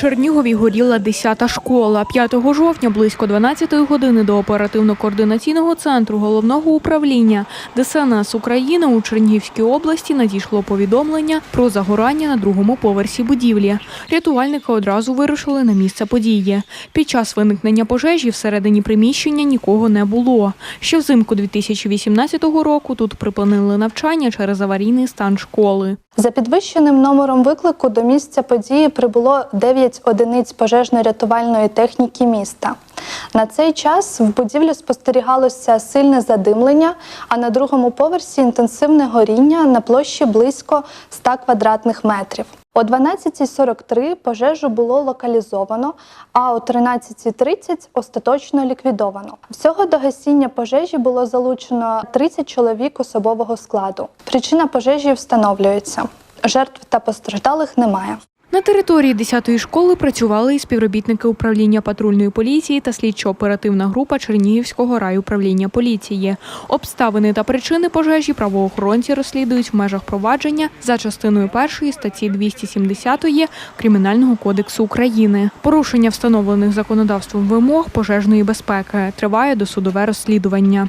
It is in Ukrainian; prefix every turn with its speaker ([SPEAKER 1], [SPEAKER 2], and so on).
[SPEAKER 1] Чернігові горіла 10-та школа. 5 жовтня близько 12-ї години до оперативно-координаційного центру головного управління ДСНС України у Чернігівській області надійшло повідомлення про загорання на другому поверсі будівлі. Рятувальники одразу вирушили на місце події. Під час виникнення пожежі всередині приміщення нікого не було. Ще взимку 2018 року тут припинили навчання через аварійний стан школи.
[SPEAKER 2] За підвищеним номером виклику до місця події прибуло 9 одиниць пожежно-рятувальної техніки міста. На цей час в будівлі спостерігалося сильне задимлення, а на другому поверсі інтенсивне горіння на площі близько 100 квадратних метрів. О 12.43 пожежу було локалізовано, а о 13.30 остаточно ліквідовано. Всього до гасіння пожежі було залучено 30 чоловік особового складу. Причина пожежі встановлюється. Жертв та постраждалих немає.
[SPEAKER 1] На території 10-ї школи працювали і співробітники управління патрульної поліції та слідчо-оперативна група Чернігівського райуправління поліції. Обставини та причини пожежі правоохоронці розслідують в межах провадження за частиною першої статті 270 Кримінального кодексу України. Порушення встановлених законодавством вимог пожежної безпеки триває досудове розслідування.